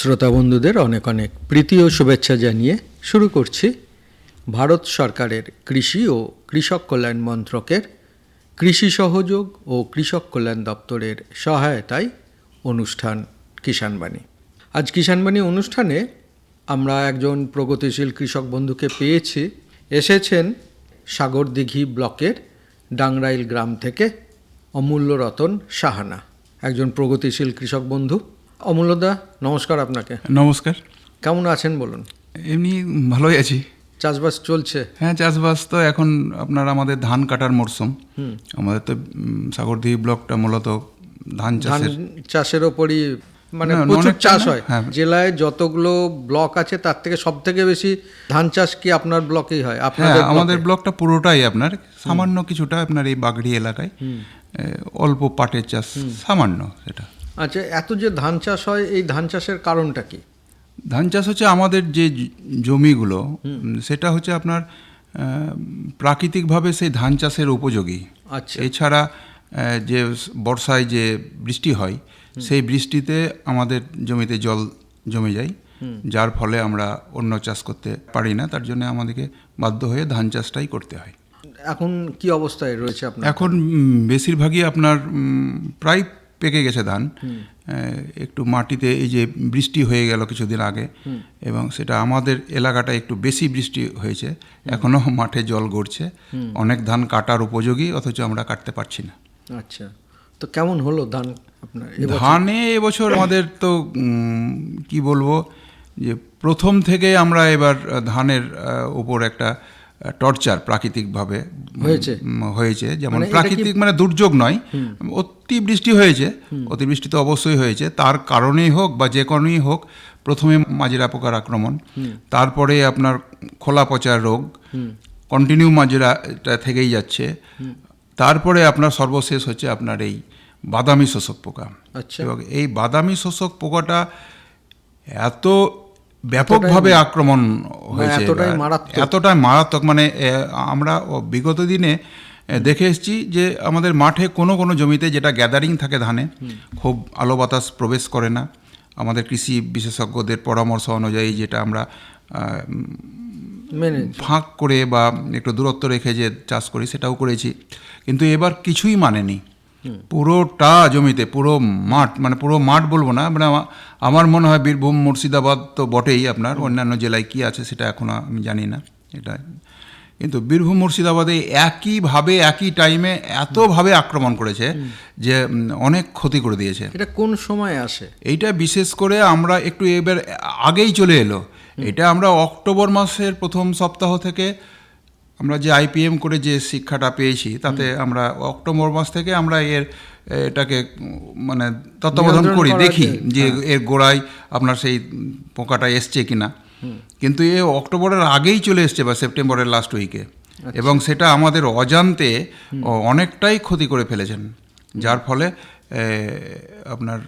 শ্রোতা বন্ধুদের অনেক অনেক প্রীতি ও শুভেচ্ছা জানিয়ে শুরু করছি ভারত সরকারের কৃষি ও কৃষক কল্যাণ মন্ত্রকের কৃষি সহযোগ ও কৃষক কল্যাণ দপ্তরের সহায়তায় অনুষ্ঠান কিষাণবাণী। আজ কিষাণবাণী অনুষ্ঠানে আমরা একজন প্রগতিশীল কৃষক বন্ধুকে পেয়েছি। এসেছেন সাগরদিঘি ব্লকের ডাংরাইল গ্রাম থেকে অমূল্য রতন সাহানা, একজন প্রগতিশীল কৃষক বন্ধু। অমূল্যদা নমস্কার আপনাকে। নমস্কার। কেমন আছেন বলুন? এমনি ভালোই আছি। চাষবাস চলছে? হ্যাঁ চাষবাস তো এখন আপনার আমাদের ধান কাটার মরশুম আমাদের তো উম, সাগরদিঘি ব্লকটা মূলত ধান চাষের। চাষের ওপরই মানে প্রচুর চাষ হয়। হ্যাঁ। জেলায় যতগুলো ব্লক আছে তার থেকে সব থেকে বেশি ধান চাষ কি আপনার ব্লকেই হয়? হ্যাঁ আপনাদের আমাদের ব্লকটা পুরোটাই আপনার। সামান্য কিছুটা আপনার এই বাগড়ি এলাকায়। অল্প পাটের চাষ সামান্য সেটা। আচ্ছা এত যে ধান চাষ হয় এই ধান চাষের কারণটা কি? ধান চাষ হচ্ছে আমাদের যে জমিগুলো সেটা হচ্ছে আপনার প্রাকৃতিকভাবে সেই ধান চাষের উপযোগী। আচ্ছা। এছাড়া যে বর্ষায় যে বৃষ্টি হয় সেই বৃষ্টিতে আমাদের জমিতে জল জমে যায় যার ফলে আমরা অন্য চাষ করতে পারি না তার জন্য আমাদেরকে বাধ্য হয়ে ধান চাষটাই করতে হয়। এখন কি অবস্থায় রয়েছে আপনার? এখন বেশিরভাগই আপনার প্রায় পেকে গেছে ধান। একটু মাটিতে এই যে বৃষ্টি হয়ে গেল কিছুদিন আগে এবং সেটা আমাদের এলাকাটা একটু বেশি বৃষ্টি হয়েছে। এখনও মাঠে জল গড়ছে। অনেক ধান কাটার উপযোগী অথচ আমরা কাটতে পারছি না। আচ্ছা। তো কেমন হলো ধান আপনার ধানে এবছর আমাদের তো কি বলব যে প্রথম থেকে আমরা এবার ধানের উপর একটা টর্চার প্রাকৃতিকভাবে হয়েছে? হয়েছে। যেমন মানে প্রাকৃতিক মানে দুর্যোগ নয় অতিবৃষ্টি হয়েছে। অতিবৃষ্টি তো অবশ্যই হয়েছে। তার কারণেই হোক বা যে কারণেই হোক প্রথমে মাজরা পোকার আক্রমণ তারপরে আপনার খোলা পচার রোগ কন্টিনিউ মাজরা এটা থেকেই যাচ্ছে। তারপরে আপনার সর্বশেষ হচ্ছে আপনার এই বাদামি শোষক পোকা। আচ্ছা। এবং এই বাদামি শোষক পোকাটা এত ব্যাপকভাবে আক্রমণ হয়েছে এতটাই মারাত্মক। এতটাই মারাত্মক মানে আমরা বিগত দিনে দেখে এসেছি যে আমাদের মাঠে কোনো কোনো জমিতে যেটা গ্যাদারিং থাকে ধানে খুব আলো বাতাস প্রবেশ করে না। আমাদের কৃষি বিশেষজ্ঞদের পরামর্শ অনুযায়ী যেটা আমরা ফাঁক করে বা একটু দূরত্ব রেখে যে চাষ করি সেটাও করেছি। কিন্তু এবার কিছুই মানেনি। পুরোটা জমিতে পুরো মাঠ মানে পুরো মাঠ বলব না মানে আমার মনে হয় বীরভূম মুর্শিদাবাদ তো বটেই আপনার অন্যান্য জেলায় কি আছে সেটা এখনও আমি জানি না এটা। কিন্তু বীরভূম মুর্শিদাবাদে একইভাবে একই টাইমে এতভাবে আক্রমণ করেছে যে অনেক ক্ষতি করে দিয়েছে। এটা কোন সময় আসে? এইটা বিশেষ করে আমরা একটু এবার আগেই চলে এলো। এটা আমরা অক্টোবর মাসের প্রথম সপ্তাহ থেকে আমরা যে আইপিএম করে যে শিক্ষাটা পেয়েছি তাতে আমরা অক্টোবর মাস থেকে আমরা এর এটাকে মানে তত্ত্বাবধান করি দেখি যে- যে এর গোড়ায় আপনার সেই পোকাটা এসছে কিনা। কিন্তু এ অক্টোবরের আগেই চলে এসছে বা সেপ্টেম্বরের লাস্ট উইকে এবং সেটা আমাদের অজান্তে অনেকটাই ক্ষতি করে ফেলেছেন। যার ফলে আপনার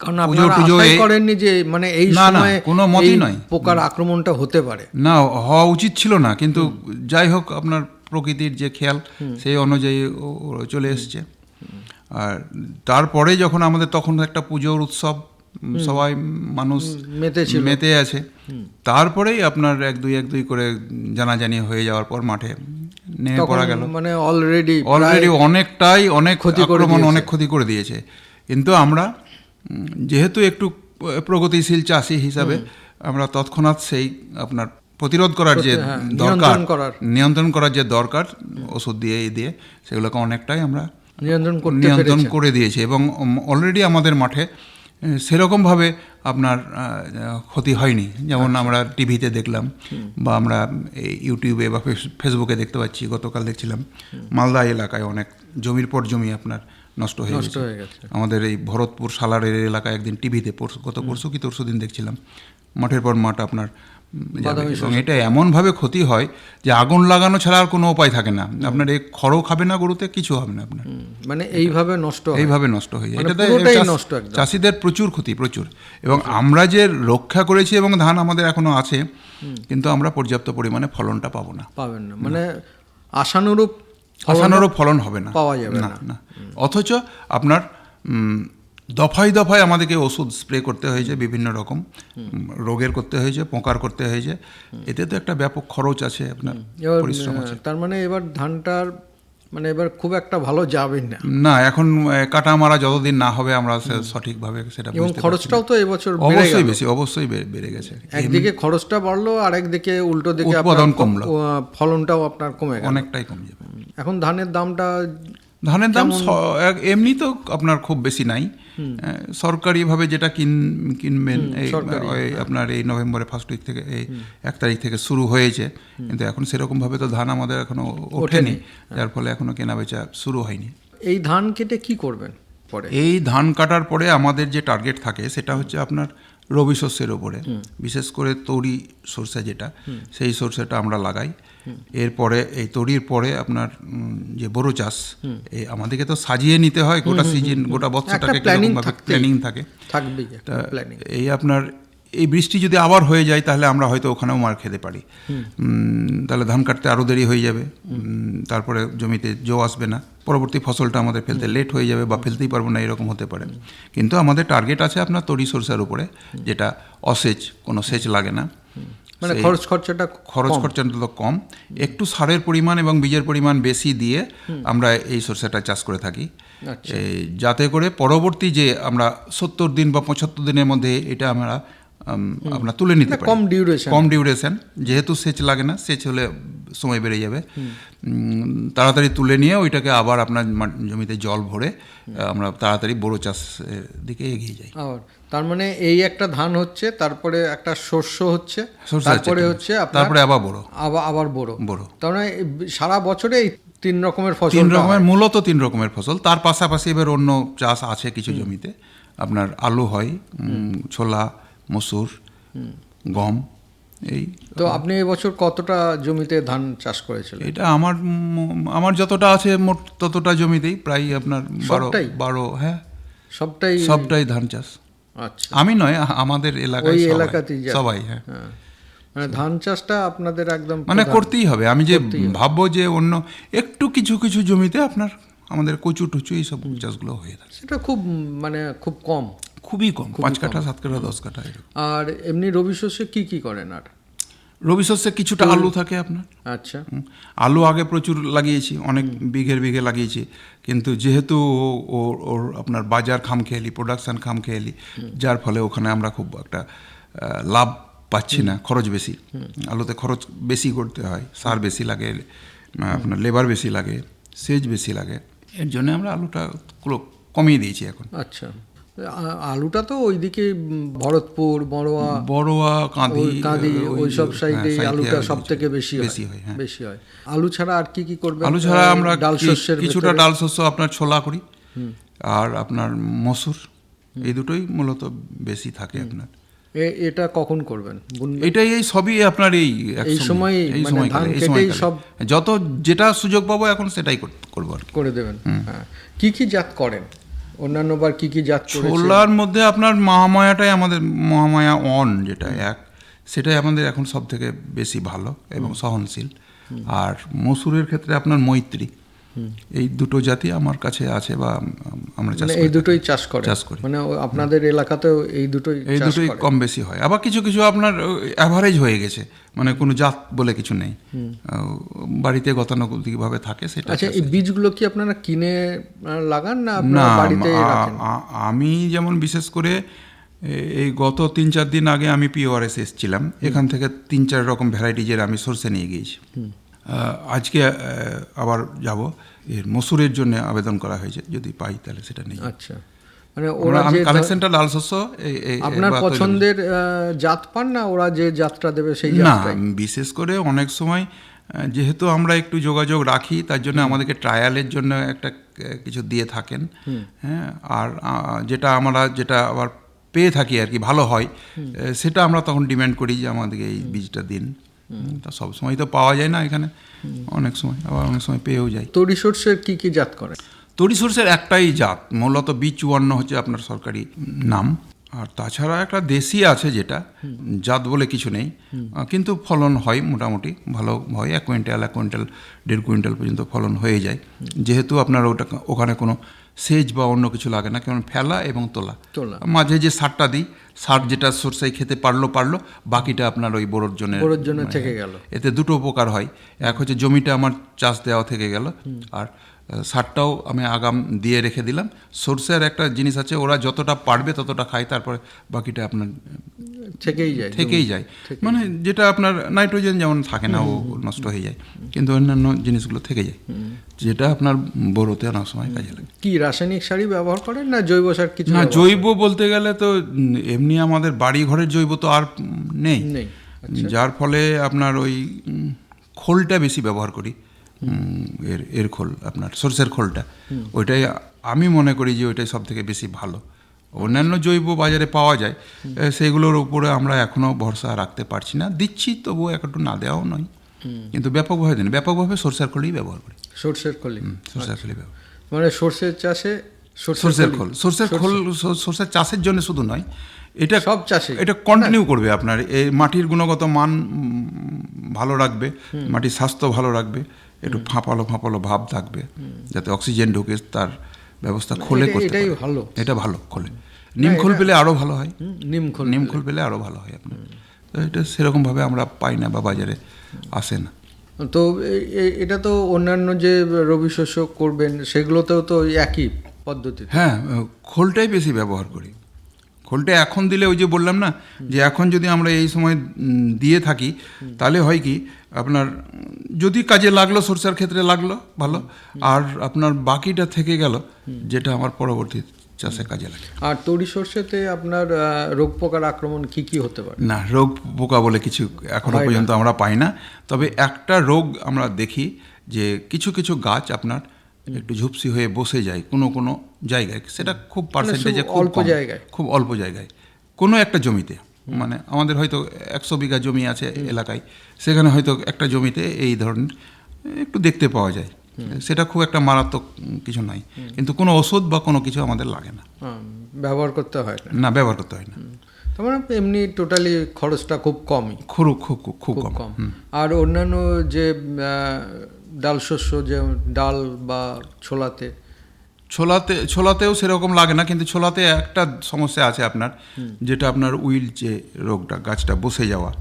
কারণ আপনারা আশাই করেননি যে মানে এই সময় কোনো মতেই নয়। পোকার আক্রমণটা হতে পারে। না হওয়া উচিত ছিল না কিন্তু যাই হোক আপনার প্রকৃতির যে খেয়াল সেই অনুযায়ী চলে এসছে। আর তারপরে যখন আমাদের তখন একটা পুজোর উৎসব সবাই মানুষ মেতে আছে। তারপরেই আপনার এক দুই এক দুই করে জানাজানি হয়ে যাওয়ার পর মাঠে নেমে পড়া গেল। মানে অলরেডি অলরেডি অনেকটাই অনেক ক্ষতি করে আক্রমণ অনেক ক্ষতি করে দিয়েছে। কিন্তু আমরা যেহেতু একটু প্রগতিশীল চাষি হিসাবে আমরা তৎক্ষণাৎ সেই আপনার প্রতিরোধ করার যে হ্যাঁ, দরকার নিয়ন্ত্রণ করার। যে দরকার ওষুধ দিয়ে দিয়ে সেগুলোকে অনেকটাই আমরা নিয়ন্ত্রণ নিয়ন্ত্রণ করে দিয়েছি এবং অলরেডি আমাদের মাঠে সেরকমভাবে আপনার ক্ষতি হয়নি। যেমন আমরা টিভিতে দেখলাম বা আমরা এই ইউটিউবে বা ফেস- ফেসবুকে দেখতে পাচ্ছি গতকাল দেখছিলাম মালদা এলাকায় অনেক জমির পর জমি আপনার নষ্ট হয়ে নষ্ট গেছে। হয়ে গেছে। আমাদের এই ভরতপুর সালারের এলাকায় একদিন টিভিতে পরশু গত পরশু কি তরশু দিন দেখছিলাম মাঠের পর মাঠ আপনার। এবং এটা এমনভাবে ক্ষতি হয় যে আগুন লাগানো ছাড়া আর কোনো উপায় থাকে না। আপনার এই খড়ও খাবে না গরুতে কিছু হবে না আপনার। মানে এইভাবে নষ্ট এইভাবে নষ্ট হয়ে যায়। মানে এটাতে নষ্ট চাষিদের প্রচুর ক্ষতি প্রচুর। এবং আমরা যে রক্ষা করেছি এবং ধান আমাদের এখনও আছে কিন্তু আমরা পর্যাপ্ত পরিমাণে ফলনটা পাবো না। পাবেন না। মানে আশানুরূপ আসানোরও ফলন হবে না। পাওয়া যাবে না না। অথচ আপনার উম, দফায় দফায় আমাদেরকে ওষুধ স্প্রে করতে হয়েছে বিভিন্ন রকম। রোগের করতে হয়েছে পোকার করতে হয়েছে। এতে তো একটা ব্যাপক খরচ আছে আপনার পরিশ্রম আছে। তার মানে এবার ধানটার মানে এবার খুব একটা ভালো যাবে না। না এখন কাটা মারা যতদিন না হবে আমরা সঠিকভাবে সেটা এবং। খরচটাও তো এবছর অবশ্যই বেশি অবশ্যই বেড়ে গেছে। একদিকে খরচটা বাড়লো আর একদিকে উল্টো দিকে উৎপাদন কমলো। ফলনটাও আপনার কমে গেল। অনেকটাই কমে যাবে। এখন ধানের দামটা ধানের দাম এমনি তো আপনার খুব বেশি নাই। সরকারিভাবে যেটা কিন কিনবেন এই আপনার এই নভেম্বরে ফার্স্ট উইক থেকে এই এক তারিখ থেকে শুরু হয়েছে। কিন্তু এখন সেরকমভাবে তো ধান আমাদের এখনও ওঠেনি। যার ফলে এখনও কেনাবেচা শুরু হয়নি। এই ধান কেটে কি করবেন পরে? এই ধান কাটার পরে আমাদের যে টার্গেট থাকে সেটা হচ্ছে আপনার রবি শস্যের ওপরে। বিশেষ করে তরি সরষে যেটা সেই সরষেটা আমরা লাগাই। এরপরে এই তরির পরে আপনার যে বড় চাষ এই আমাদেরকে তো সাজিয়ে নিতে হয় গোটা সিজন গোটা বছরটাকে প্ল্যানিং থাকে। এই আপনার এই বৃষ্টি যদি আবার হয়ে যায় তাহলে আমরা হয়তো ওখানেও মার খেতে পারি। তাহলে ধান কাটতে আরও দেরি হয়ে যাবে। তারপরে জমিতে জো আসবে না। পরবর্তী ফসলটা আমাদের ফেলতে লেট হয়ে যাবে বা ফেলতেই পারব না এরকম হতে পারে। কিন্তু আমাদের টার্গেট আছে আপনার তরি সরষার উপরে যেটা অসেচ কোনো সেচ লাগে না। মানে খরচ খরচাটা খরচ খরচাটা তো কম। একটু সারের পরিমাণ এবং বীজের পরিমাণ বেশি দিয়ে আমরা এই সরষেটা চাষ করে থাকি। আচ্ছা। যাতে করে পরবর্তী যে আমরা সত্তর দিন বা পঁচাত্তর দিনের মধ্যে এটা আমরা আমরা তুলে নিতে পারি কম ডিউরেশন কম ডিউরেশন যেহেতু সেচ লাগে না সেচ হলে সময় বেড়ে যাবে। তাড়াতাড়ি তুলে নিয়ে ওইটাকে আবার আপনার জমিতে জল ভরে আমরা তাড়াতাড়ি বড় চাষের দিকে এগিয়ে যাই। তার মানে এই একটা ধান হচ্ছে তারপরে একটা শস্য হচ্ছে তারপরে হচ্ছে আপনার তারপরে আবার বড় আবার আবার বড় বড় তার মানে সারা বছরে এই তিন রকমের ফসল তিন রকমের মূলত তিন রকমের ফসল। তার পাশাপাশি এবার অন্য চাষ আছে কিছু জমিতে। আপনার আলু হয় ছোলা মসুর গম এই তো আপনি এবছর কতটা জমিতে ধান চাষ করেছিলেন? এটা আমার আমার যতটা আছে মোট ততটা জমিতেই প্রায় আপনার বারো বারো হ্যাঁ। সবটাই সবটাই ধান চাষ। আচ্ছা। আমি নয় আমাদের এলাকায় এলাকাতেই সবাই হ্যাঁ। হ্যাঁ। মানে ধান চাষটা আপনাদের একদম মানে করতেই হবে। আমি যে ভাববো যে অন্য একটু কিছু কিছু জমিতে আপনার আমাদের কচু টুচু এইসব চাষগুলো হয়ে থাকে। সেটা খুব মানে খুব কম। খুবই কম পাঁচ কাঠা সাত কাঠা দশ কাঠা আর এমনি রবি শস্যে কী কী করেন আর? রবি শস্যে কিছুটা আলু থাকে আপনার। আচ্ছা। আলু আগে প্রচুর লাগিয়েছি অনেক বিঘের বিঘে লাগিয়েছি। কিন্তু যেহেতু ও- ওর ওর আপনার বাজার খাম খেয়ালি প্রোডাকশান খাম খেয়ালি যার ফলে ওখানে আমরা খুব একটা লাভ পাচ্ছি না খরচ বেশি। আলুতে খরচ বেশি করতে হয় সার বেশি লাগে আপনার লেবার বেশি লাগে সেচ বেশি লাগে। এর জন্য আমরা আলুটা কমিয়ে দিয়েছি এখন। আচ্ছা। আলুটা তো ওইদিকে ভরতপুর বড়োয়া বড়োয়া কাঁদি কাঁদি ওই- ওই সব হ্যাঁ, সাইডে সাইডে আলুটা সব থেকে বেশি বেশি হয় হ্যাঁ। বেশি হয়। আলু ছাড়া আর কি কি করবে আলু ছাড়া আমরা ডাল শস্যের কিছুটা ডাল শস্য আপনার ছোলা করি আর আপনার মসুর এই দুটোই মূলত বেশি থাকে আপনার। এটা কখন করবেন? বুন- এটাই এই সবই আপনার এই এই মানে ধান এই কেটেই সময়কালে। সব যত যেটা সুযোগ পাবো এখন সেটাই করব আর করে দেবেন হ্যাঁ। কি কি জাত করেন? অন্যান্য বার কি কি যাচ্ছে ছোলার মধ্যে আপনার মহামায়াটাই আমাদের মহামায়া অন যেটা এক সেটাই আমাদের এখন সব থেকে বেশি ভালো এবং সহনশীল। আর মসুরের ক্ষেত্রে আপনার মৈত্রী। এই দুটো জাতি আমার কাছে আছে বা আমরা চাষ মানে করে এই দুটোই চাষ করে। চাষ করি। মানে আপনাদের এলাকাতেও এই দুটোই এই দুটোই কম বেশি হয়। আবার কিছু কিছু আপনার অ্যাভারেজ হয়ে গেছে। মানে কোনো জাত বলে কিছু নেই। বাড়িতে গতানুগতিকভাবে থাকে সেটা আচ্ছা এই বীজগুলো কি আপনারা কিনে লাগান না আপনারা বাড়িতে রাখেন? আমি যেমন বিশেষ করে এই গত তিন চার দিন আগে আমি পিওআরএস এসেছিলাম। এখান থেকে তিন চার রকম ভ্যারাইটিজের আমি সর্ষে নিয়ে গিয়েছি। আজকে আবার যাব। এর মসুরের জন্য আবেদন করা হয়েছে। যদি পাই তাহলে সেটা নেই আচ্ছা। মানে ওরা আমি কালেকশনটা লাল শস্য আপনার। পছন্দের জাত পান না ওরা যে জাতটা দেবে সেই না বিশেষ করে অনেক সময় যেহেতু আমরা একটু যোগাযোগ রাখি তার জন্য আমাদেরকে ট্রায়ালের জন্য একটা কিছু দিয়ে থাকেন। হ্যাঁ আর যেটা আমরা যেটা আবার পেয়ে থাকি আর কি ভালো হয় সেটা আমরা তখন ডিমান্ড করি যে আমাদেরকে এই বীজটা দিন। তা সব সময় তো পাওয়া যায় না এখানে। অনেক সময় আবার অনেক সময় পেয়েও যায়। তরি সর্ষের কী কী জাত করে? তরি সর্ষের একটাই জাত মূলত বি চুয়ান্ন হচ্ছে আপনার সরকারি নাম। আর তাছাড়া একটা দেশি আছে যেটা জাত বলে কিছু নেই। কিন্তু ফলন হয় মোটামুটি ভালো হয় এক কুইন্টাল এক কুইন্টাল দেড় কুইন্টাল পর্যন্ত ফলন হয়ে যায়। যেহেতু আপনার ওটা ওখানে কোনো সেচ বা অন্য কিছু লাগে না কেমন ফেলা এবং তোলা। তোলা। মাঝে যে সারটা দিই সার যেটা সরষায় খেতে পারল পারল বাকিটা আপনার ওই বোরোর জন্য বোরোর জন্য থেকে গেল। এতে দুটো উপকার হয়। এক হচ্ছে জমিটা আমার চাষ দেওয়া থেকে গেল। আর সারটাও আমি আগাম দিয়ে রেখে দিলাম। সর্ষের একটা জিনিস আছে ওরা যতটা পারবে ততটা খায় তারপরে বাকিটা আপনার থেকেই যায় থেকেই যায়। মানে যেটা আপনার নাইট্রোজেন যেমন থাকে না ও নষ্ট হয়ে যায় কিন্তু অন্যান্য জিনিসগুলো থেকে যায়। যেটা আপনার বড়োতে অনেক সময় কাজে লাগে। কি রাসায়নিক সারই ব্যবহার করেন না জৈব সার কিছু না জৈব বলতে গেলে তো এমনি আমাদের বাড়ি ঘরের জৈব তো আর নেই। নেই যার ফলে আপনার ওই খোলটা বেশি ব্যবহার করি। এর এর খোল আপনার সরষের খোলটা। ওইটাই আমি মনে করি যে ওইটাই সব থেকে বেশি ভালো। অন্যান্য জৈব বাজারে পাওয়া যায় সেগুলোর উপরে আমরা এখনও ভরসা রাখতে পারছি না। দিচ্ছি তবুও একটু না দেওয়াও নয়। কিন্তু ব্যাপকভাবে দিন ব্যাপকভাবে সরষের খোলই ব্যবহার করি। সর্ষের খলি? সরষের খোলই ব্যবহার মানে সর্ষের চাষে সরষের খোল? সরষের খোল সরষের চাষের জন্য শুধু নয় এটা সব চাষে? এটা কন্টিনিউ করবে আপনার। এই মাটির গুণগত মান ভালো রাখবে মাটির স্বাস্থ্য ভালো রাখবে একটু ফাঁপালো ফাঁপালো ভাব থাকবে যাতে অক্সিজেন ঢুকে তার ব্যবস্থা খোলে এটা- করতে এটাই ভালো। এটা ভালো খোলে। নিম খোল পেলে আরও ভালো হয়। হুম, নিম খোল নিম খোল পেলে আরও ভালো হয় আপনার। তো এটা সেরকমভাবে আমরা পাই না বা বাজারে আসে না। তো এটা তো অন্যান্য যে রবি শস্য করবেন সেগুলোতেও তো একই পদ্ধতি হ্যাঁ খোলটাই বেশি ব্যবহার করি। খোলটা এখন দিলে ওই যে বললাম না যে এখন যদি আমরা এই সময় দিয়ে থাকি তাহলে হয় কি আপনার যদি কাজে লাগল সরষার ক্ষেত্রে লাগল ভালো। আর আপনার বাকিটা থেকে গেল যেটা আমার পরবর্তী চাষে কাজে লাগে। আর তরি সর্ষেতে আপনার রোগ পোকার আক্রমণ কি কি হতে পারে? না রোগ পোকা বলে কিছু এখনও পর্যন্ত আমরা পাই না। তবে একটা রোগ আমরা দেখি যে কিছু কিছু গাছ আপনার একটু ঝুপসি হয়ে বসে যায় কোনো কোনো জায়গায়। সেটা খুব পার্সেন্টেজে খুব অল্প জায়গায়। খুব অল্প জায়গায়। কোনো একটা জমিতে। মানে আমাদের হয়তো একশো বিঘা জমি আছে এলাকায়। সেখানে হয়তো একটা জমিতে এই ধরনের একটু দেখতে পাওয়া যায়। সেটা খুব একটা মারাত্মক কিছু নাই কিন্তু কোনো ওষুধ বা কোনো কিছু আমাদের লাগে না। ব্যবহার করতে হয় না। না ব্যবহার করতে হয় না। তার মানে এমনি টোটালি খরচটা খুব কমই। খুব খুব খুব কম। আর অন্যান্য যে ডাল শস্য যে ডাল বা ছোলাতে। ছোলাতে ছোলাতেও সেরকম লাগে না কিন্তু ছোলাতে একটা সমস্যা আছে আপনার যেটা আপনার উইল যে রোগটা গাছটা বসে যাওয়া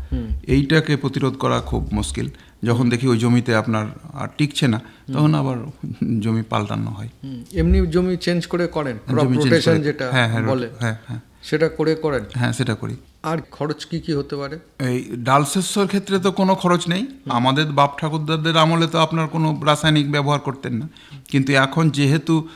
এইটাকে প্রতিরোধ করা খুব মুশকিল। যখন দেখি ওই জমিতে আপনার আর টিকছে না তখন আবার জমি পাল্টানো হয়। এমনি জমি চেঞ্জ করে করেন যেটা হ্যাঁ হ্যাঁ বলে। হ্যাঁ হ্যাঁ। সেটা করে করেন? হ্যাঁ সেটা করি। আর খরচ কি কি হতে পারে? এই ডাল শস্যর ক্ষেত্রে তো কোনো খরচ নেই। আমাদের বাপ ঠাকুরদাদের আমলে তো আপনার কোনো রাসায়নিক ব্যবহার করতেন না। কিন্তু এখন যেহেতু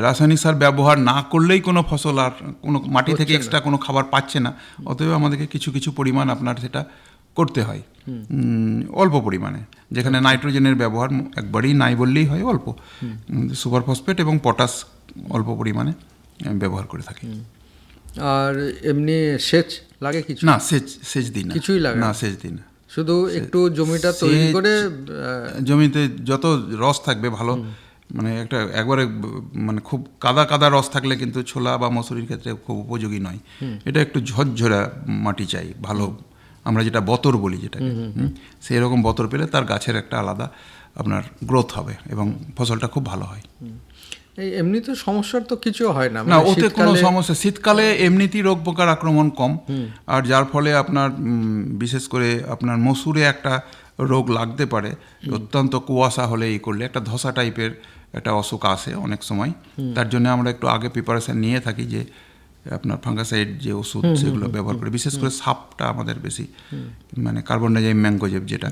রাসায়নিক সার ব্যবহার না করলেই কোনো ফসল আর কোনো মাটি থেকে এক্সট্রা কোনো খাবার পাচ্ছে না। অতএব আমাদেরকে কিছু কিছু পরিমাণ আপনার সেটা করতে হয়। অল্প পরিমাণে। যেখানে নাইট্রোজেনের ব্যবহার একবারেই নাই বললেই হয় অল্প। সুপার ফসফেট এবং পটাশ অল্প পরিমাণে ব্যবহার করে থাকি। আর এমনি সেচ লাগে কিছু? না সেচ সেচ দিই না। কিছুই লাগে না। সেচ দিই না। শুধু একটু জমিটা তৈরি করে জমিতে যত রস থাকবে ভালো মানে একটা একবারে মানে খুব কাদা কাদা রস থাকলে কিন্তু ছোলা বা মসুরির ক্ষেত্রে খুব উপযোগী নয়। এটা একটু ঝরঝরা মাটি চাই ভালো। আমরা যেটা বতর বলি যেটাকে সেই রকম বতর পেলে তার গাছের একটা আলাদা আপনার গ্রোথ হবে এবং ফসলটা খুব ভালো হয়। এই এমনি তো সমস্যার তো কিছু হয় না। না মানে ওতে কোনো সমস্যা। শীতকালে এমনিতেই রোগ পোকার আক্রমণ কম। আর যার ফলে আপনার বিশেষ করে আপনার মসুরে একটা রোগ লাগতে পারে। অত্যন্ত কুয়াশা হলে এই করলে। একটা ধসা টাইপের একটা অসুখ আসে অনেক সময়। তার জন্য আমরা একটু আগে প্রিপারেশন নিয়ে থাকি যে আপনার ফাঙ্গাসাইড যে ওষুধ সেগুলো ব্যবহার করে। বিশেষ করে সাপটা আমাদের বেশি মানে কার্বন ডাইজাইম ম্যাঙ্গোজেব যেটা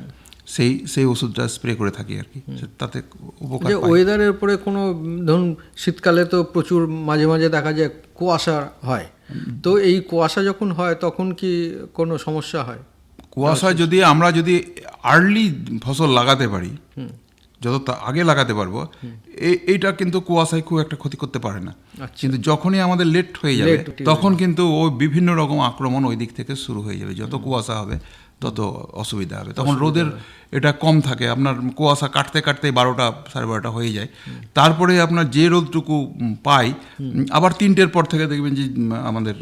সেই সেই ওষুধটা স্প্রে করে থাকি আর কি তাতে উপকার ওয়েদারের উপরে কোনো ধরুন শীতকালে তো প্রচুর মাঝে মাঝে দেখা যায় কুয়াশা হয়। তো এই কুয়াশা যখন হয় তখন কি কোনো সমস্যা হয়? কুয়াশা যদি আমরা যদি আর্লি ফসল লাগাতে পারি যত তা- আগে লাগাতে পারব এই- এইটা কিন্তু কুয়াশায় খুব একটা ক্ষতি করতে পারে না। কিন্তু যখনই আমাদের লেট হয়ে যাবে তখন কিন্তু ওই বিভিন্ন রকম আক্রমণ ওই দিক থেকে শুরু হয়ে যাবে যত কুয়াশা হবে। তত অসুবিধা হবে। তখন রোদের এটা কম থাকে। আপনার কুয়াশা কাটতে কাটতে বারোটা সাড়ে বারোটা হয়ে যায়। তারপরে আপনার যে রোদটুকু পাই আবার তিনটের পর থেকে দেখবেন যে আমাদের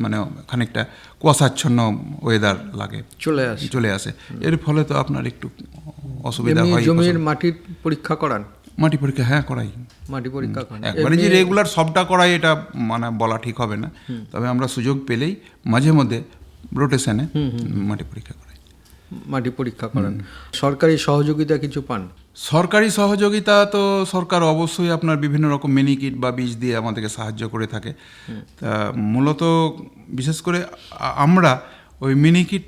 মানে খানিকটা কুয়াশাচ্ছন্ন ওয়েদার লাগে। চলে আসে। চলে আসে। এর ফলে তো আপনার একটু অসুবিধা হয় জমির মাটির পরীক্ষা করান? মাটি পরীক্ষা হ্যাঁ করাই। মাটি পরীক্ষা একবারে যে রেগুলার সবটা করাই এটা মানে বলা ঠিক হবে না। তবে আমরা সুযোগ পেলেই মাঝে মধ্যে রোটেশনে মাটি পরীক্ষা মাটি পরীক্ষা করান। সরকারি সহযোগিতা কিছু পান? সরকারি সহযোগিতা তো সরকার অবশ্যই আপনার বিভিন্ন রকম মিনি কিট বা বীজ দিয়ে আমাদেরকে সাহায্য করে থাকে। তা মূলত বিশেষ করে আমরা ওই মিনি কিট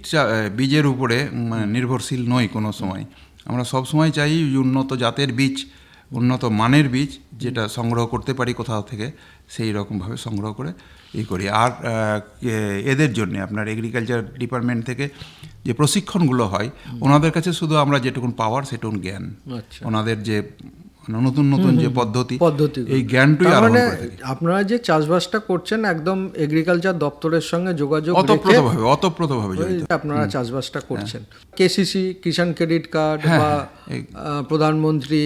বীজের উপরে মানে নির্ভরশীল নই কোনো সময়। আমরা সব সময় চাই উন্নত জাতের বীজ উন্নত মানের বীজ যেটা সংগ্রহ করতে পারি কোথাও থেকে সেই রকমভাবে সংগ্রহ করে ই করি। আর এদের জন্য আপনার এগ্রিকালচার ডিপার্টমেন্ট থেকে যে প্রশিক্ষণগুলো হয় ওনাদের কাছে শুধু আমরা যেটুকুন পাওয়ার সেটুকুন জ্ঞান। আচ্ছা। ওনাদের যে মানে নতুন নতুন যে পদ্ধতি পদ্ধতি এই জ্ঞানটাই মানে আপনারা যে চাষবাসটা করছেন একদম এগ্রিকালচার দপ্তরের সঙ্গে যোগাযোগ অতপ্রতভাবে অতপ্রতভাবে আপনারা চাষবাসটা করছেন। কেসিসি কিষাণ ক্রেডিট কার্ড হ্যাঁ, বা প্রধানমন্ত্রী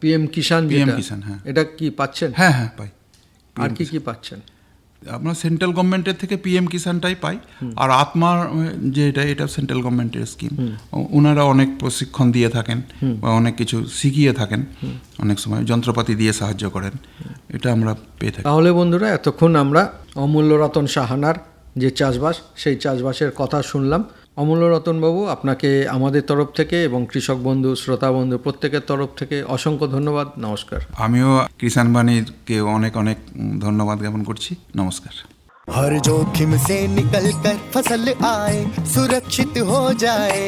পিএম কিষাণ যেটা, কিষাণ, হ্যাঁ। এটা কি পাচ্ছেন? হ্যাঁ হ্যাঁ পাই। আর কি কি পাচ্ছেন? আমরা সেন্ট্রাল গভর্নমেন্টের থেকে পিএম কিষানটাই পাই। আর আত্মার যে এটা এটা সেন্ট্রাল গভর্নমেন্টের স্কিম ওনারা অনেক প্রশিক্ষণ দিয়ে থাকেন বা অনেক কিছু শিখিয়ে থাকেন। অনেক সময় যন্ত্রপাতি দিয়ে সাহায্য করেন। এটা আমরা পেয়ে থাকি। তাহলে বন্ধুরা এতক্ষণ আমরা অমূল্য রতন সাহানার যে চাষবাস সেই চাষবাসের কথা শুনলাম। অমূল্য রতনবাবু আপনাকে আমাদের তরফ থেকে এবং কৃষক বন্ধু শ্রোতা বন্ধু প্রত্যেকের তরফ থেকে অসংখ্য ধন্যবাদ নমস্কার আমিও কিষাণ বাণীকে অনেক অনেক উম, ধন্যবাদ জ্ঞাপন করছি নমস্কার हर जोखिम से निकल कर फसल आए सुरक्षित हो जाए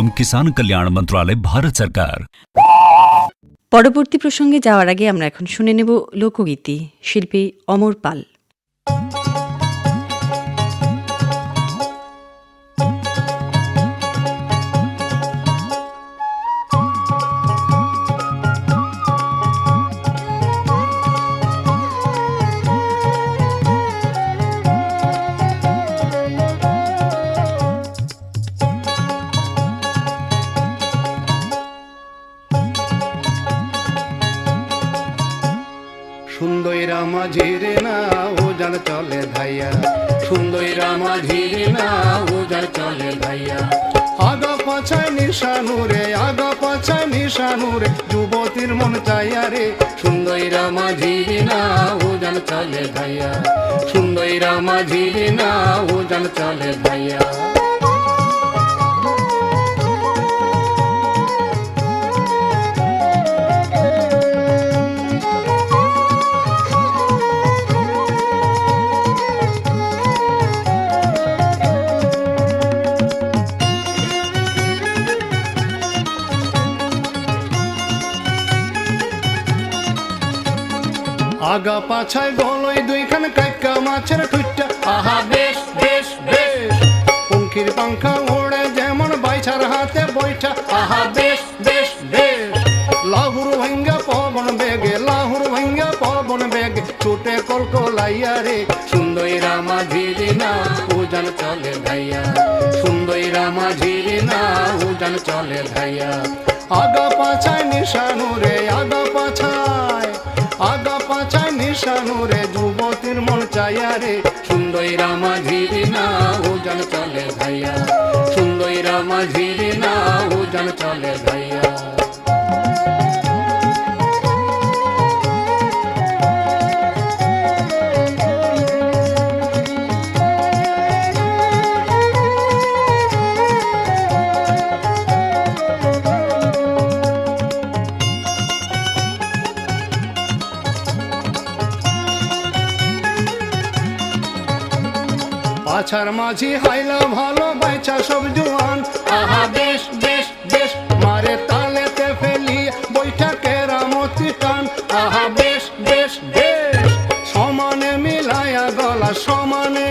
এবং কিষাণ কল্যাণ মন্ত্রণালয় ভারত সরকার পরবর্তী প্রসঙ্গে যাওয়ার আগে আমরা এখন শুনে নেব লোকগীতি, শিল্পী অমর পাল। নিশানুরে যুবতীর মন চাইয়া রে। সুন্দরীরা মাঝিরে না, ও জান চলে ভাইয়া। সুন্দরীরা মাঝিরে না, ও জান চলে ভাইয়া। আগা পাছায় গলই দুইখান কাইকা মাছের ঠুইটা আহা, বেশ বেশ বেশ। পঙ্খির পাংখা ওড়ে যেমন বাইছার হাতে বৈঠা আহা, বেশ বেশ বেশ। লাহুর ভাঙ্গা পবন বেগে, লাহুর ভাঙ্গা পবন বেগে। ছুটে কলকলাইয়া রে, সুন্দরী রামা উজান চলে ধাইয়া সুন্দরীরা মাঝির না, উজান চলে ধাইয়া আগা পাছায় নিশানুরে আগা নিশানুরে যুবতীর মন চাইয়া রে। সুন্দরী রামা ঝিরি না উজান চলে ভাইয়া। সুন্দরী রামা ঝিরি না উজান চলে ধাইয়া পাছার মাঝি হাইলা ভালো, বাইচা সব জুয়ান। আহা, বেশ বেশ বেশ, মারে তালেতে ফেলি বৈঠা কেরামতি টান। আহা, বেশ বেশ বেশ, সমানে মিলায়া গলা, সমানে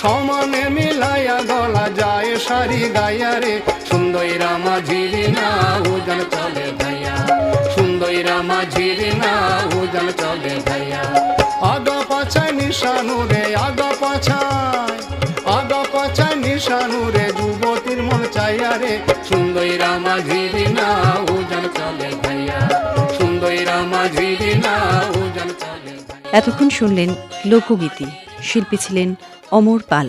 সমানে মিলায়া গলা, যায় সারি গায়া রে। সুন্দরীরা মাঝির না উজান চলে ভাইয়া সুন্দরীরা মাঝির না উজান চলে ভাইয়া। নিশানু রে আগা পাছায় আগা পাছায় নিশানু রে যুবতীর মন চাইয়া রে। রামা মাঝির না উজান চলে ভাইয়া সুন্দরীরা মাঝির না উজান চলে ভাইয়া। এতক্ষণ শুনলেন লোকগীতি শিল্পী ছিলেন অমর পাল।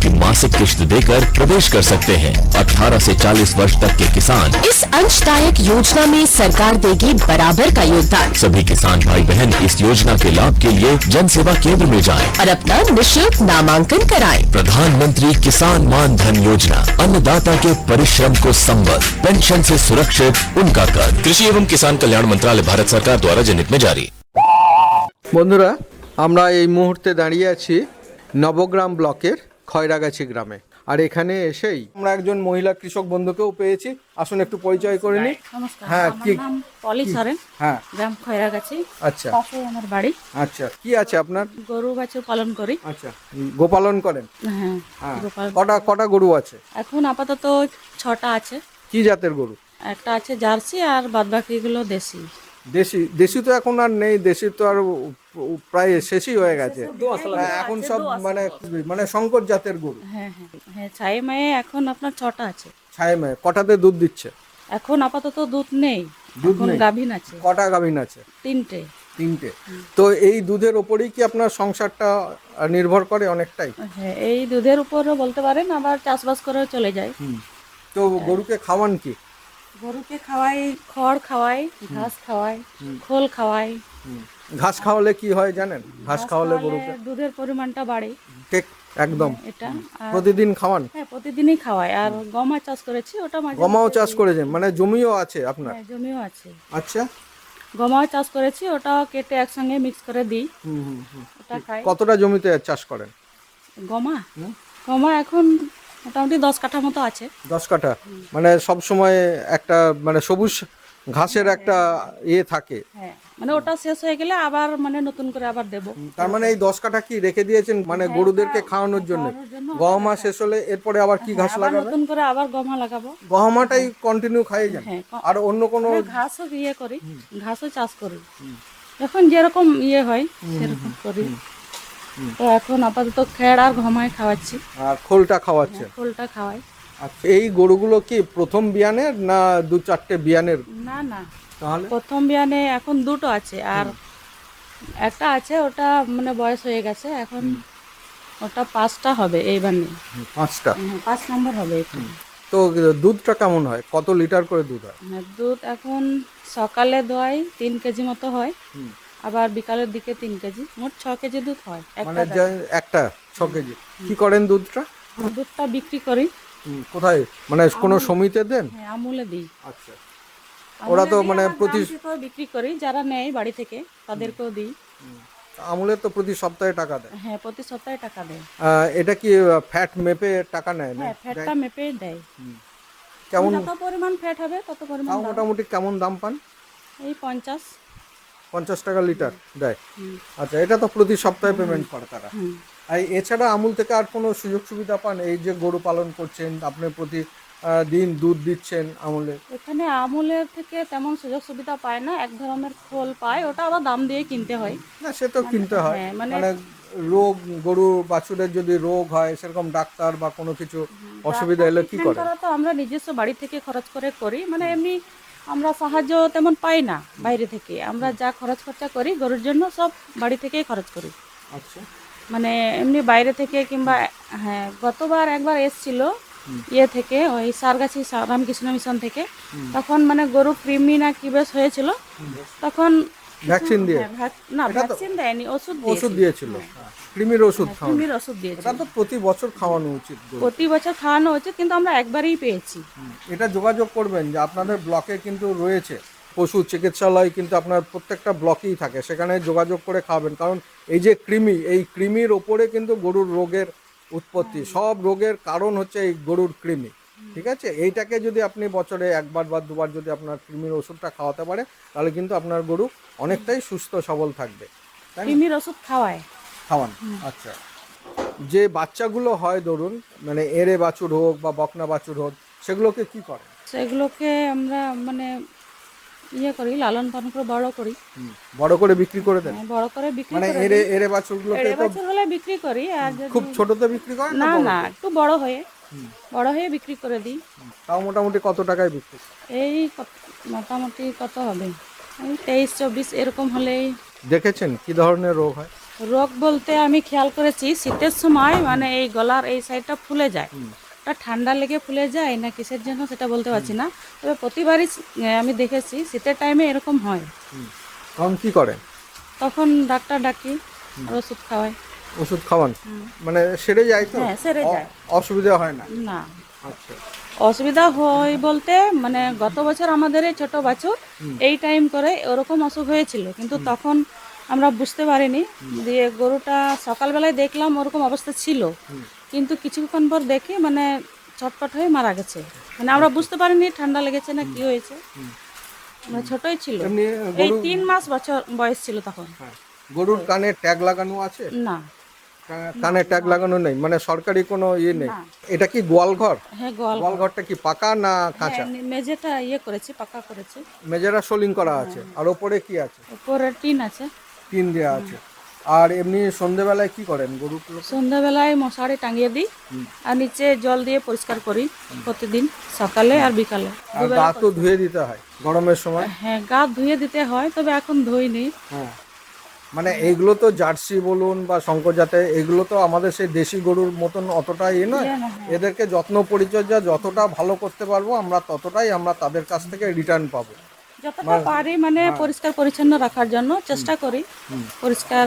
की मासिक किश्त देकर प्रवेश कर सकते हैं 18 से 40 वर्ष तक के किसान इस अंशदायक योजना में सरकार देगी बराबर का योगदान सभी किसान भाई बहन इस योजना के लाभ के लिए जन सेवा केंद्र में जाएं। और अपना निशुल्क नामांकन कराएं। प्रधानमंत्री किसान मान धन योजना अन्नदाता के परिश्रम को संबल पेंशन से सुरक्षित उनका कर कृषि एवं किसान कल्याण मंत्रालय भारत सरकार द्वारा जनहित में जारी বন্ধুরা আমরা এই মুহূর্তে দাঁড়িয়ে আছি নবগ্রাম ব্লকের খয়রাগাছি গ্রামে। আর এখানে এসেই আমরা একজন মহিলা কৃষক বন্ধুকেও পেয়েছি। আসুন একটু পরিচয় করে নিই। নমস্কার। হ্যাঁ, আমার কি- নাম পলি সরেন। হ্যাঁ। গ্রাম খয়রাগাছি। আচ্ছা। পাশে আমার বাড়ি। আচ্ছা কি আছে আপনার? গরু বাছুর পালন করি। আচ্ছা গোপালন করেন? হ্যাঁ হ্যাঁ কটা কটা গরু আছে? এখন আপাতত ছটা আছে। কি জাতের গরু? একটা আছে জার্সি আর বাদ বাকিগুলো দেশি। দেশি দেশি তো এখন আর নেই দেশি তো আর প্রায় শেষই হয়ে গেছে। হ্যাঁ, এখন সব মানে মানে শঙ্কর জাতের গরু। হ্যাঁ হ্যাঁ হ্যাঁ ছাই মায়ে এখন আপনার ছটা আছে। ছায় মায়ে কটাতে দুধ দিচ্ছে? এখন আপাতত দুধ নেই দুধ নেই? গাভিন আছে। কটা গাভিন আছে? তিনটে। তিনটে। তো এই দুধের ওপরেই কি আপনার সংসারটা নির্ভর করে অনেকটাই? হ্যাঁ এই দুধের উপরও বলতে পারেন আবার চাষবাস করেও চলে যায়। তো গরুকে খাওয়ান কি? গরুকে খাওয়াই খড় খাওয়াই ঘাস খাওয়াই খোল খাওয়াই। ঘাস খাওয়ালে কি হয় জানেন? ঘাস খাওয়ালে গরুকে দুধের পরিমাণটা বাড়ে। ঠিক একদম। এটা প্রতিদিন খাওয়ান? হ্যাঁ প্রতিদিনই খাওয়াই আর গমা চাষ করেছি ওটা মাঝে গমাও চাষ করেছেন? মানে জমিও আছে আপনার? হ্যাঁ, জমিও আছে। আচ্ছা। গমাও চাষ করেছি ওটা কেটে একসঙ্গে মিক্স করে দিই। ওটা খাই। কতটা জমিতে চাষ করেন? গমা? গমা এখন মোটামুটি দশ কাঠা মতো আছে। দশ কাঠা? মানে সব সময় একটা মানে সবুজ ঘাসের একটা ইয়ে থাকে। হ্যাঁ। মানে ওটা শেষ হয়ে গেলে আবার মানে নতুন করে আবার দেব। তার মানে এই দশ কাঠা কি রেখে দিয়েছেন? মানে গরুদেরকে খাওয়ানোর জন্য? গহমা শেষ হলে এরপরে আবার কি ঘাস লাগাবো নতুন করে আবার গমা লাগাবো। গহমাটাই কন্টিনিউ খাইয়ে যান? হ্যাঁ আর অন্য কোনো ঘাসও ইয়ে করি ঘাসও চাষ করি। এখন যেরকম ইয়ে হয় সেরকম করি। তো এখন আপাতত খেড় আর ঘমায় খাওয়াচ্ছি। আর খোলটা খাওয়াচ্ছে খোলটা খাওয়াই। আচ্ছা এই গরুগুলো কি প্রথম বিয়ানের না দু চারটে বিয়ানের? না না তাহলে? প্রথম বিয়ানে এখন দুটো আছে আর একটা আছে ওটা মানে বয়স হয়ে গেছে এখন ওটা পাঁচটা হবে এইবার নিয়ে। পাঁচটা? হ্যাঁ, পাঁচ নম্বর হবে তো দুধটা কেমন হয়? কত লিটার করে দুধ হয়? হ্যাঁ, দুধ এখন সকালে দোয়াই তিন কেজি মতো হয় আবার বিকালের দিকে তিন কেজি মোট ছ কেজি দুধ হয় মানে একটা একটা ছ কেজি। কি করেন দুধটা? দুধটা বিক্রি করি। কোথায়? মানে কোনো সমিতে দেন? হ্যাঁ আমুলে দিই। আচ্ছা। ওরা তো মানে প্রতি বিক্রি করি যারা নেয় বাড়ি থেকে তাদেরকেও দিই। আমুলের তো প্রতি সপ্তাহে টাকা দেয়। হ্যাঁ প্রতি সপ্তাহে টাকা দেয়। এটা কি ফ্যাট মেপে টাকা নেয়? না হ্যাঁ ফ্যাটটা মেপে দেয়। কেমন যত পরিমাণ ফ্যাট হবে তত পরিমাণ। মোটামুটি কেমন দাম পান? এই পঞ্চাশ। পঞ্চাশ টাকা লিটার দেয়। আচ্ছা এটা তো প্রতি সপ্তাহে পেমেন্ট করে তারা। আর এছাড়া আমুল থেকে আর কোনো সুযোগ সুবিধা পান? এই যে গরু পালন করছেন আপনি প্রতি দিন দুধ দিচ্ছেন আমুলে এখানে আমুলের থেকে তেমন সুযোগ সুবিধা পায় না এক ধরনের খোল পায় ওটা আবার দাম দিয়ে কিনতে হয়। না সে তো কিনতে হয়। হ্যাঁ, মানে- মানে রোগ গরু বাছুরের যদি রোগ হয় সেরকম ডাক্তার বা কোনো কিছু অসুবিধা এলে কি করে তো আমরা নিজস্ব বাড়ি থেকে খরচ করে করি মানে এমনি আমরা সাহায্য তেমন পাই না বাইরে থেকে। আমরা যা খরচ খরচা করি গরুর জন্য সব বাড়ি থেকেই খরচ করি। আচ্ছা। মানে এমনি বাইরে থেকে কিংবা হ্যাঁ গতবার একবার এসছিল ইয়ে থেকে ওই সারগাছি রামকৃষ্ণ মিশন থেকে। তখন মানে গরু কৃমি না কি বেশ হয়েছিল। তখন ভ্যাকসিন দিয়ে? হ্যাঁ, না ভ্যাকসিন দেয়নি ওষুধ ওষুধ দিয়েছিল। কৃমির ওষুধ কৃমির ওষুধ দিয়েছিল। এটা তো প্রতি বছর খাওয়ানো উচিত প্রতি বছর খাওয়ানো উচিত কিন্তু আমরা একবারই পেয়েছি। এটা যোগাযোগ করবেন যে আপনাদের ব্লকে কিন্তু রয়েছে পশু চিকিৎসালয় কিন্তু আপনার প্রত্যেকটা ব্লকেই থাকে। সেখানে যোগাযোগ করে খাওয়াবেন কারণ এই যে কৃমি এই কৃমির ওপরে কিন্তু গরুর রোগের উৎপত্তি সব রোগের কারণ হচ্ছে এই গরুর কৃমি ঠিক আছে? এইটাকে যদি আপনি বছরে একবার বা দুবার যদি আপনার কৃমির ওষুধটা খাওয়াতে পারে তাহলে কিন্তু আপনার গরু অনেকটাই সুস্থ সবল থাকবে। কৃমির ওষুধ খাওয়ায়। খাওয়ান আচ্ছা। যে বাচ্চাগুলো হয় ধরুন মানে এরে বাছুর হোক বা বকনা বাছুর হোক সেগুলোকে কি করে সেগুলোকে আমরা মানে ইয়ে করি লালন পালন করে বড় করি। বড় করে বিক্রি করে দেন? হ্যাঁ, বড় করে বিক্রি মানে এরে। এরে বাছুরগুলোকে এড়ে তো বছর হলে বিক্রি করি আর খুব ছোটতে বিক্রি করেন না না একটু বড় হয়ে বড় হয়ে বিক্রি করে দিই। তাও মোটামুটি কত টাকায় বিক্রি? এই মোটামুটি কত হবে? এই তেইশ চব্বিশ এরকম হলেই। দেখেছেন কি ধরনের রোগ হয়? রোগ বলতে আমি খেয়াল করেছি শীতের সময় মানে এই গলার এই সাইডটা ফুলে যায়। ওটা ঠান্ডা লেগে ফুলে যায় না কিসের জন্য সেটা বলতে পারছি না। তবে প্রতিবারই আমি দেখেছি শীতের টাইমে এরকম হয়। তখন কি করেন? তখন ডাক্তার ডাকি আর ওষুধ খাওয়াই। ওষুধ খাওয়ান? মানে সেরে যায় তো? হ্যাঁ, সেরে যায়। অসুবিধা হয় না? না। আচ্ছা। অসুবিধা হয় বলতে মানে গত বছর আমাদের এই ছোট বাছুর এই টাইম করে ওরকম অসুখ হয়েছিল। কিন্তু তখন আমরা বুঝতে পারিনি দিয়ে গরুটা সকালবেলায় দেখলাম ওরকম অবস্থা ছিল। কিন্তু কিছুক্ষণ পর দেখি মানে ছটপট হয়ে মারা গেছে। মানে আমরা বুঝতে পারিনি ঠান্ডা লেগেছে না কি হয়েছে। মানে ছোটই ছিল। এই তিন মাস বছর বয়স ছিল তখন। হ্যাঁ। গরুর কানে ট্যাগ লাগানো আছে? না। কানে ট্যাগ লাগানো নেই? মানে সরকারি কোনো ইয়ে নেই? এটা কি গোয়াল ঘর হ্যাঁ গোয়াল ঘরটা কি পাকা না কাঁচা? হ্যাঁ, মেঝেটা ইয়ে করেছি পাকা করেছি। মেজেরা সোলিং করা আছে। আর ওপরে কি আছে? উপরে টিন আছে। টিন দেওয়া আছে। আর এমনি সন্ধেবেলায় কি করেন গরুগুলো সন্ধ্যাবেলায় মশারি টাঙিয়ে দিই আর নিচে জল দিয়ে পরিষ্কার করি প্রতিদিন সকালে আর বিকালে। আর গা তো ধুয়ে দিতে হয় গরমের সময়? হ্যাঁ গা ধুয়ে দিতে হয় তবে এখন ধুইনি হ্যাঁ। মানে এইগুলো তো জার্সি বলুন বা শঙ্কর জাতে এগুলো তো আমাদের সেই দেশি গরুর মতন অতটা ইয়ে নয় হ্যাঁ। এদেরকে যত্ন পরিচর্যা যতটা ভালো করতে পারব আমরা ততটাই আমরা তাদের কাছ থেকে রিটার্ন পাবো। যতটা পারি মানে পরিষ্কার পরিচ্ছন্ন রাখার জন্য চেষ্টা করি পরিষ্কার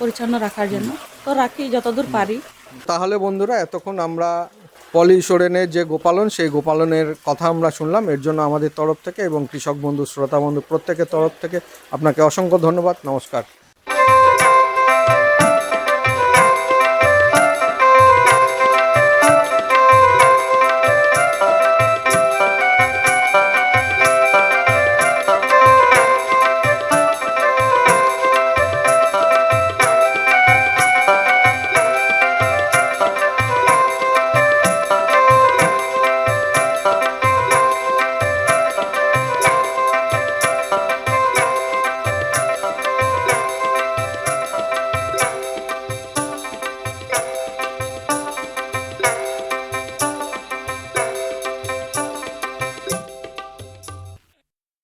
পরিচ্ছন্ন রাখার জন্য। তো রাখি যতদূর পারি। তাহলে বন্ধুরা এতক্ষণ আমরা পলি সোরেনের যে গোপালন সেই গোপালনের কথা আমরা শুনলাম। এর জন্য আমাদের তরফ থেকে এবং কৃষক বন্ধু শ্রোতা বন্ধু প্রত্যেকের তরফ থেকে আপনাকে অসংখ্য ধন্যবাদ। নমস্কার।